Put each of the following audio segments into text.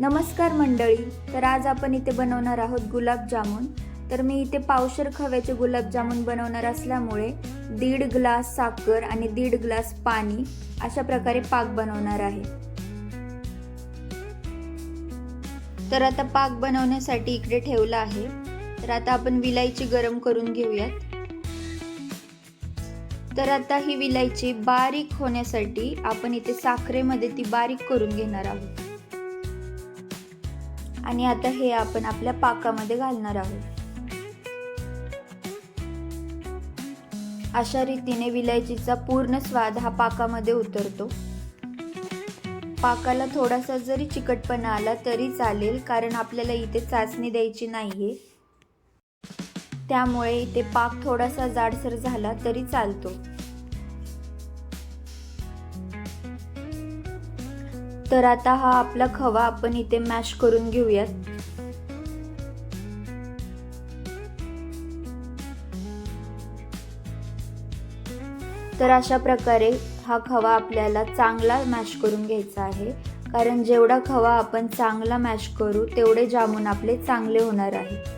नमस्कार मंडळी तर आज आपण इथे बनवणार आहोत गुलाबजामुन तर मी इथे पावशर खव्याचे गुलाबजामुन बनवणार असल्यामुळे दीड ग्लास साखर आणि दीड ग्लास पाणी अशा प्रकारे पाक बनवणार आहे. तर आता पाक बनवण्यासाठी इकडे ठेवला आहे. तर आता आपण विलायची गरम करून घेऊयात. तर आता ही विलायची बारीक होण्यासाठी आपण इथे साखरेमध्ये ती बारीक करून घेणार आहोत. आणि आता हे आपण आपल्या पाकामध्ये घालणार आहोत. अशा रीतीने विलायचीचा पूर्ण स्वाद हा पाकामध्ये उतरतो. पाकाला थोडासा जरी चिकटपणा आला तरी चालेल कारण आपल्याला इथे चाचणी द्यायची नाहीये. त्यामुळे इथे पाक थोडासा जाडसर झाला तरी चालतो. तर आता हा आपला खवा आपण इथे मॅश करून घेऊयात. तर अशा प्रकारे हा खवा आपल्याला चांगला मॅश करून घ्यायचा आहे. कारण जेवढा खवा आपण चांगला मॅश करू तेवढे जामून आपले चांगले होणार आहे.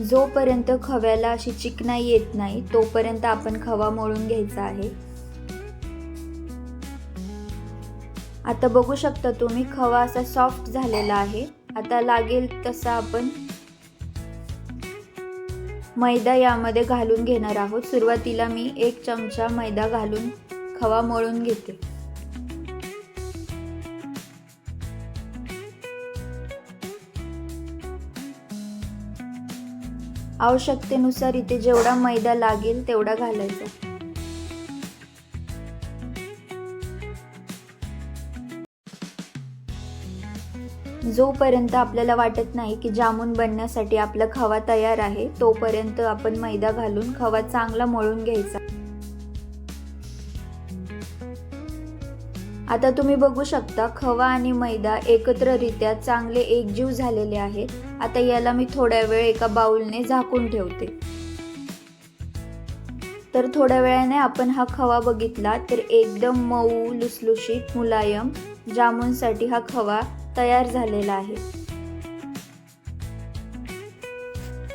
जोपर्यंत खव्याला अशी चिकनाई येत नाही तोपर्यंत आपण खवा मळून घ्यायचा आहे. आता बघू शकता तुम्ही खवा असा सॉफ्ट झालेला आहे. आता लागेल तसा आपण मैदा यामध्ये घालून घेणार आहोत. सुरुवातीला मी एक चमचा मैदा घालून खवा मळून घेते. आवश्यकतेनुसार इथे जेवढा मैदा लागेल तेवढा घालायचा. जोपर्यंत आपल्याला वाटत नाही की जामून बनण्यासाठी आपला खवा तयार आहे तोपर्यंत आपण मैदा घालून खवा चांगला मळून घ्यायचा. आता तुम्ही बघू शकता खवा आणि मैदा एकत्ररित्या चांगले एकजीव झालेले आहेत. आता याला मी थोड्या वेळ एका बाउलने झाकून ठेवते. तर थोड्या वेळाने आपण हा खवा बघितला तर एकदम मऊ लुसलुशीत मुलायम जामूनसाठी हा खवा तयार झालेला आहे.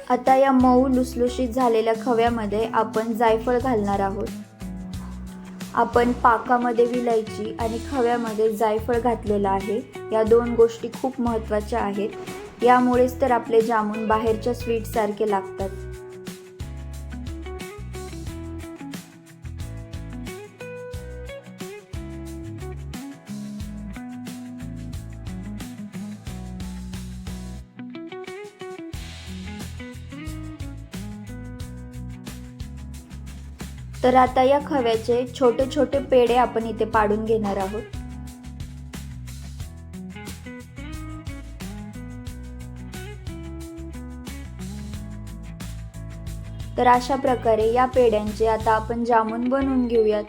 आता या मऊ लुसलुशीत झालेल्या खव्यामध्ये आपण जायफळ घालणार आहोत. आपण पाकामध्ये विलायची आणि खव्यामध्ये जायफळ घातलेलं आहे. या दोन गोष्टी खूप महत्त्वाच्या आहेत. यामुळेच तर आपले जामून बाहेरच्या स्वीटसारखे लागतात. तर आता या खव्याचे छोटे छोटे पेढे आपण इथे पाडून घेणार आहोत. तर अशा प्रकारे या पेड्यांचे आता आपण जामून बनवून घेऊयात.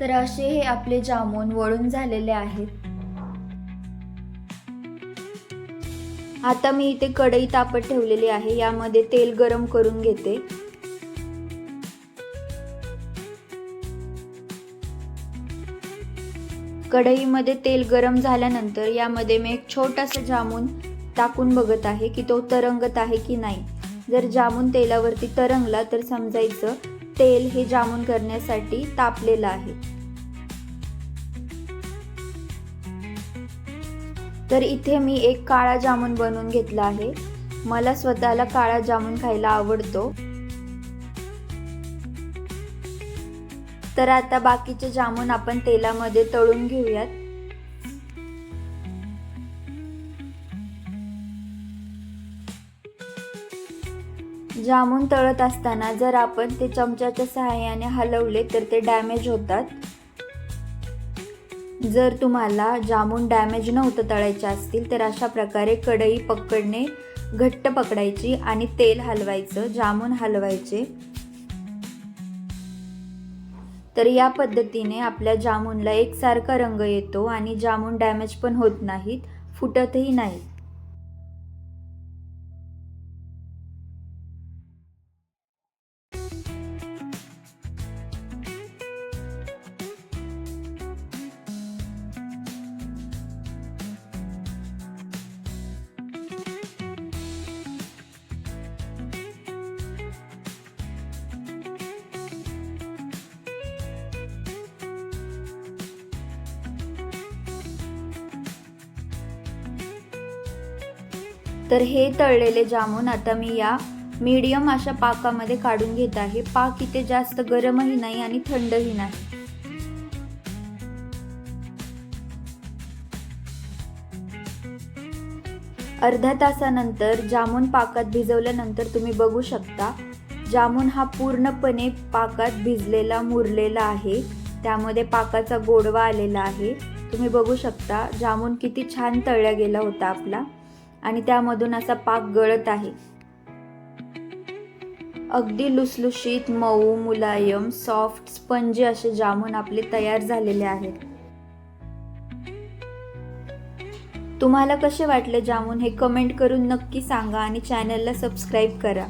तर असे हे आपले जामून वळून झालेले आहेत. आता मी इथे कढई तापत ठेवलेली आहे यामध्ये तेल गरम करून घेते. कढईमध्ये तेल गरम झाल्यानंतर यामध्ये मी एक छोटासा जामून टाकून बघत आहे की तो तरंगत आहे की नाही. जर जामून तेलावरती तरंगला तर समजायचं तेल हे जामून करण्यासाठी तापलेलं आहे. तर इथे मी एक काळा जामून बनवून घेतला आहे. मला स्वतःला काळा जामून खायला आवडतो. तर आता बाकीचे जामून आपण तेलामध्ये तळून घेऊयात. जामून तळत असताना जर आपण ते चमच्याच्या सहाय्याने हलवले तर ते डॅमेज होतात. जर तुम्हाला जामून डॅमेज नव्हतं तळायचे असतील तर अशा प्रकारे कढई पकडणे घट्ट पकडायची आणि तेल हलवायचं जामून हलवायचे. तर या पद्धतीने आपल्या जामुनला एकसारखा रंग येतो आणि जामून डॅमेज पण होत नाहीत फुटतही नाहीत. तर हे तळलेले जामून आता मी या मीडियम अशा पाकामध्ये काढून घेत आहे. पाक इथे जास्त गरमही नाही आणि थंडही नाही. अर्ध्या तासानंतर जामून पाकात भिजवल्यानंतर तुम्ही बघू शकता जामून हा पूर्णपणे पाकात भिजलेला मुरलेला आहे. त्यामध्ये पाकाचा गोडवा आलेला आहे. तुम्ही बघू शकता जामून किती छान तळला गेला होता आपला. आणि त्यामधून असा पाक गळत आहे. अगदी लुसलुशीत मऊ मुलायम सॉफ्ट स्पंजी असे जामून आपले तयार झालेले आहेत. तुम्हाला कसे वाटले जामून हे कमेंट करून नक्की सांगा आणि चॅनलला सबस्क्राईब करा.